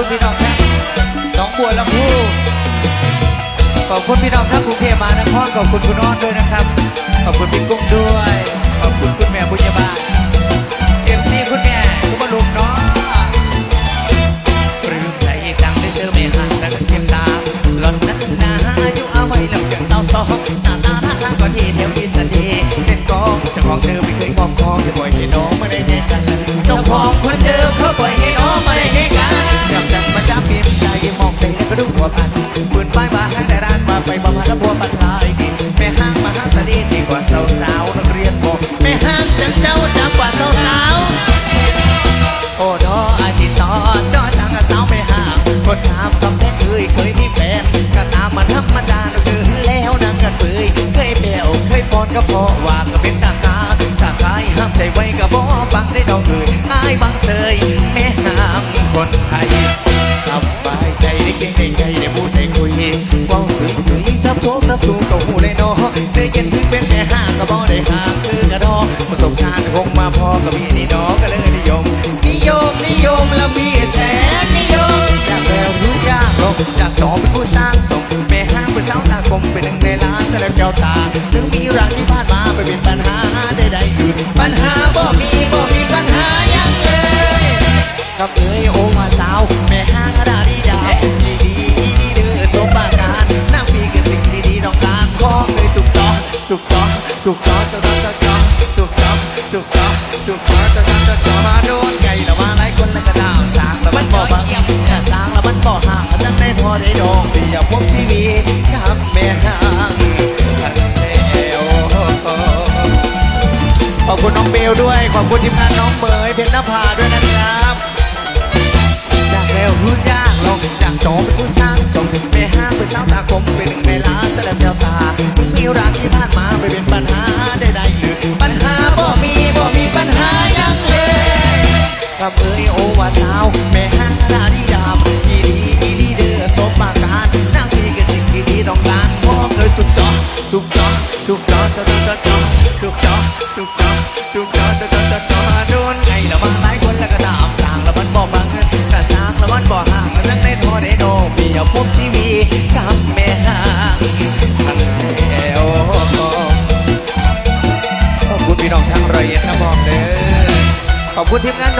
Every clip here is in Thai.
คุณพี่น้องทั้งหนองบัวลำพูขอบคุณพี่น้องทั้งกรุงเทพมหานครขอบคุณคุณอ้อนด้วยนะครับ ขอบคุณพี่กุ้งด้วย ขอบคุณคุณแม่บุญญาบาลเอ็มซีคุณแม่คุณบลุงเนาะปลื้มใจจังได้เจอแม่ห่างและก็เก็บตามหล่อนนั้นนาอยู่เอาไว้แล้วยังเศร้าซองหน้าตาหน้ นางกันเปยเคยแปวเคยปอนก็พอว่าก็เป็นตาคาตาคายห้ามใจไว้ก็บ่ฟังได้ดอกเอ้ยอายบังเสยแม่ห้ามคนไทยสบายใจได้เก่งได้ใจได้พูดได้คุยว้าสวยๆชอบโชคนับสูงก็หูเลยเนาะได้ยินถึงเป็นแม่ห้ามก็บ่ได้ห้ามคือกระดอประสบการณ์คงมาพอก็มีนี่เนาะก็ จะต้องจะต้อมาโดนไก่ละมาหลายคนแล้วก็ดาวสางแล้วมันบ่บังแต่สางแล้วมันบ่ห่างจังได้พอได้ดองเดียวพวกทีวีกับแม่ห้างทันแล้วขอบคุณน้องเบลด้วย ขอบคุณทีมงานน้องเมยเพชรนภาด้วยนะครับจากเร็วรุ่นยากลงจากโจเป็นผู้สร้างสมแม่ห้างเป็นสาวตาคมเป็นหนึ่งในล้านแสดงแววตาถึงมีรักที่ผ่านมาไม่เป็น กับ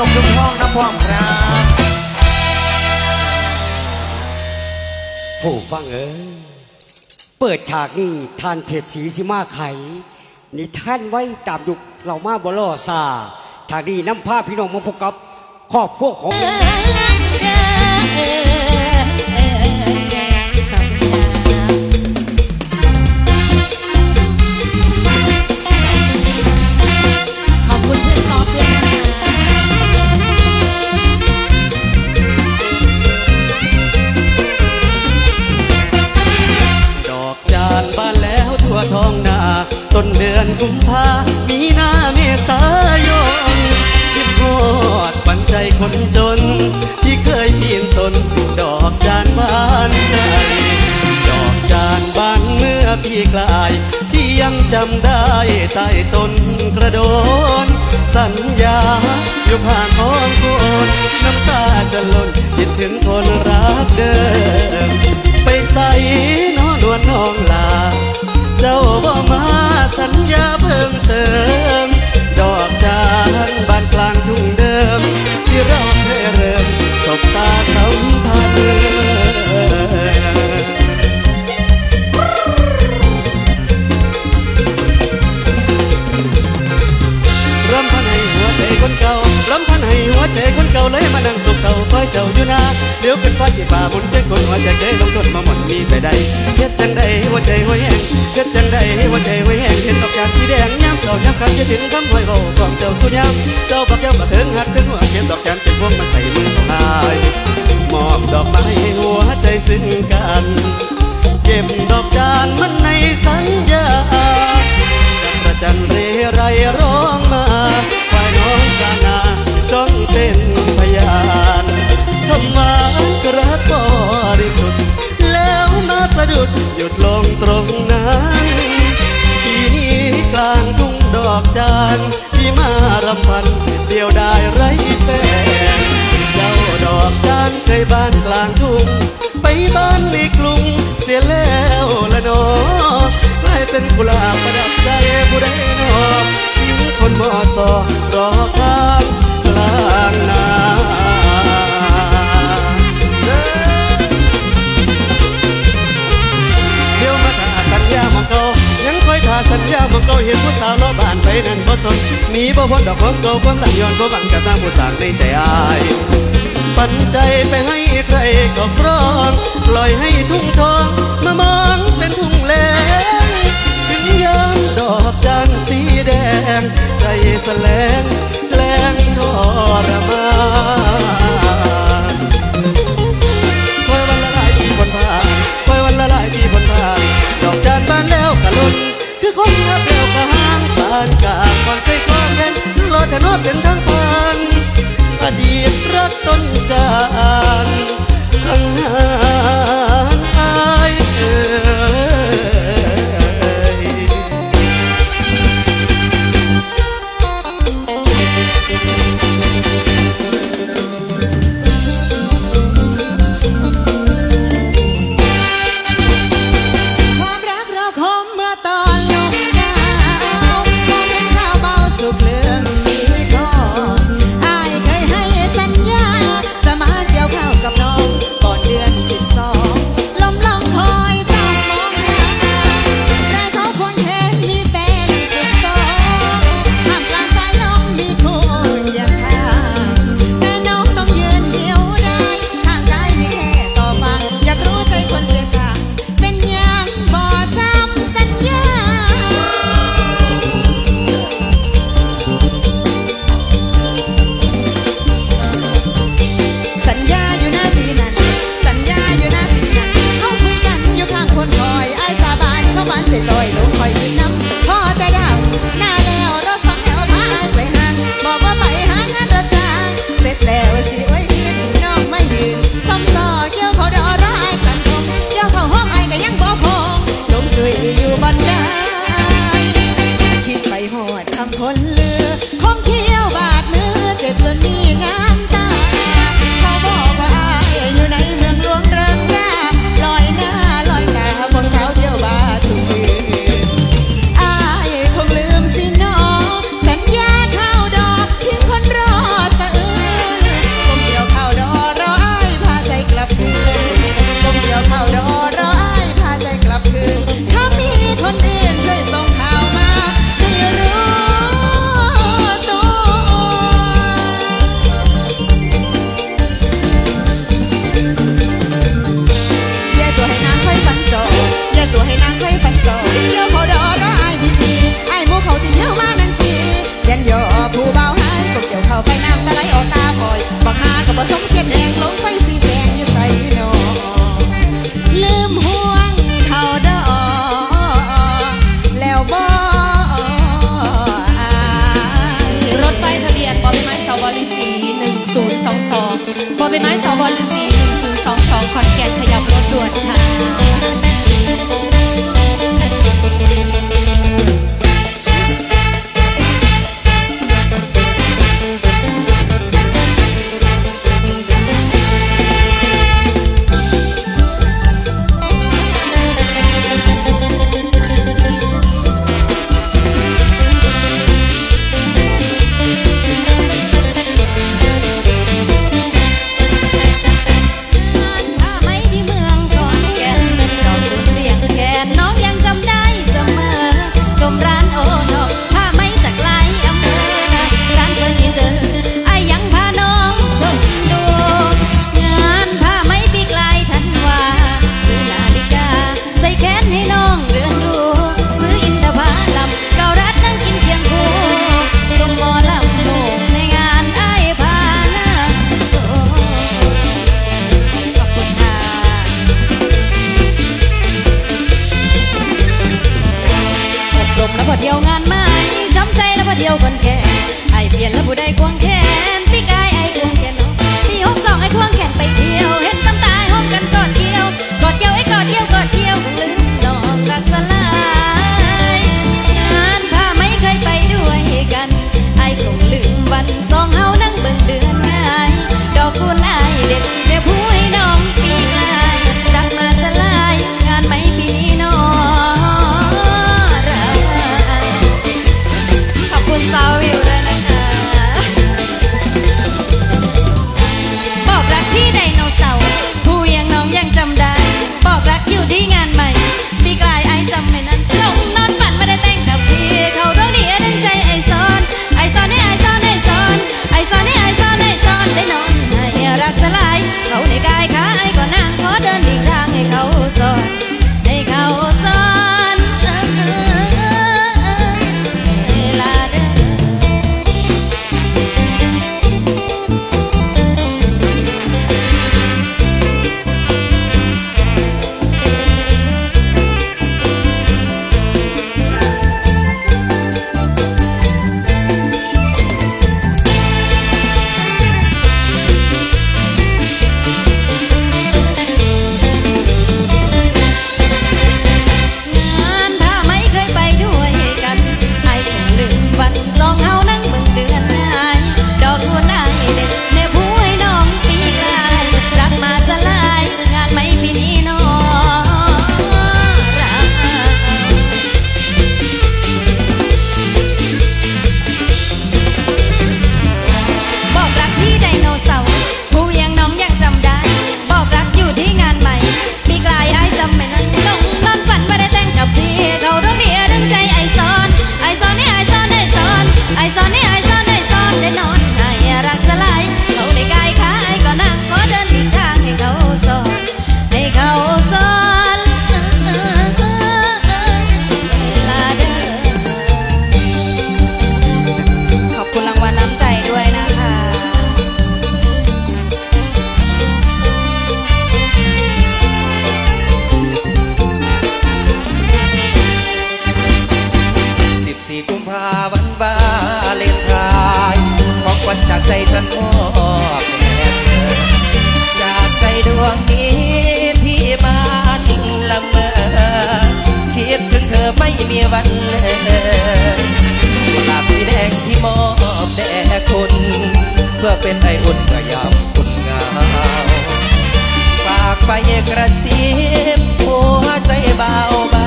นมทุงห้องน้ำพอมครับผู้ฟังเอ๋ยเปิดฉากนี่ท่านเทศสีสิมาไข นี่ท่านไว้ตามยุคเรามาบลอซาฉากนี้น้ำผ้าพี่น้องมาพบกับครอบครัวของ อนกุมภามีนาเมษายนคิดฮอดปันใจคนจน ที่เคยเพียนตน ดอกจานบานใจ ดอกจานบานเมื่อปีกลาย ที่ยังจำได้ใต้ต้นกระโดน สัญญาอยู่ผ่านห้องคนน้ำตาจะหล่นคิดถึงคนรักเดิมไปใส่น้อนวลน้องลา คนหัวใจเคยลงทุนมาหมดมีไปได้เฮ็ดจังใดหัวใจหัวแห้งเฮ็ดจังใดหัวใจหัวแห้งเห็นดอกยางสีแดงย้ำเจ้าย้ำคำจะถึงคำหอยเบาของเจ้าสุดยามเจ้าบักเจ้าบักถึงหักถึงหัวเก็บดอกยางเป็นพวงมาใส่มือของอายมอบดอกไม้ให้หัวใจซึ้งกันเก็บดอกจานมันในสัญญาจักรจันทร์เรไรร้องมาฝ่ายน้องกานาจ้องเป็น จานที่มารำพัน เดียวได้ไรแฟนเจ้าดอกจานเคบ้านกลางทุ่งไปบ้านในกรุงเสียแล้วละนอกลายเป็นกุหลาบประดับใจบุไใด นี้บ่พ้นดอกความเก่าความสั่นย้อนก็บังกระต่างผู้สร้างในใจอายปันใจไปให้ใครก็พร้อมปล่อยให้ทุ่งทองมามอง ใจท่านมอบแด่เธอจากใจดวงนี้ที่มาทิ้งละเมอคิดถึงเธอไม่มีวันเลยหลับสีแดงที่มอบแด่คนเพื่อเป็นไอ้อุ่นกระยำคุณงามฝากไปกระซิบหัวใจเบาเบา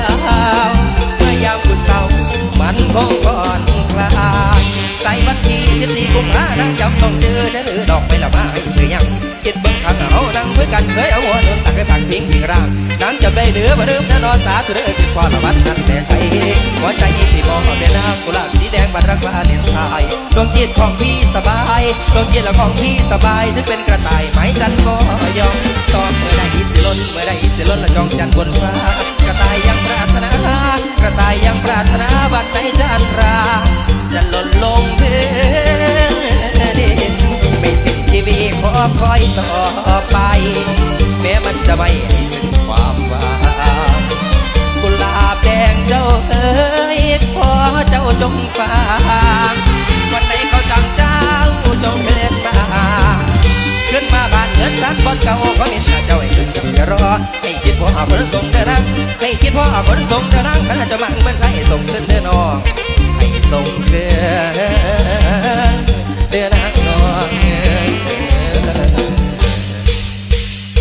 พยายามคุณเศร้า มันคงก่อนคลายใส่วันที่สิบสี่กุมภาพันธ์จำต้องเจอจะหรือดอกไปละมาให้ซื้อยังคิดเบิ่งข้างเอานั่งด้วยกันเคยเอาหัวเดินตักไปตักทิ้งทิ้งร่างนั่งจะได้เหลือบ่เดิมแน่นอนสาธุเด้อจิตความละวันนั้นแต่ใส่หัวใจที่มองเป็นน้ำกุหลาบสีแดงบัดรักษาเด่นชายดวงจิตของพี่สบายดวงจิตละของพี่สบายถึงเป็นกระต่ายไหมจันก็ยอมตอนเมื่อใดสิล้นเมื่อใดสิล้นละจองจันบนฟ้ากระต่ายยัง ระต่ายยังปรารถนาบัดในจันทรา จะหล่นลงพื้นดินไม่สิ้นชีวิตขอคอยต่อไป แม้มันจะไม่ให้ถึงความหวังกุหลาบแดงเจ้าเอ๋ยขอเจ้าจงฟังวันไหนเขาจังเจ้าจงเดินมาขึ้นมาบ้านเงินสักบนเก่าก็มีเจ้าให้ขึ้นจังจะรอ ดพ่อคนส่งเดินัางให้คิดพ่อคนส่งเดินัางกันจะมังมันใส่ส่งขึ้นเดินนองให้ส่งเกินเดินทางนอง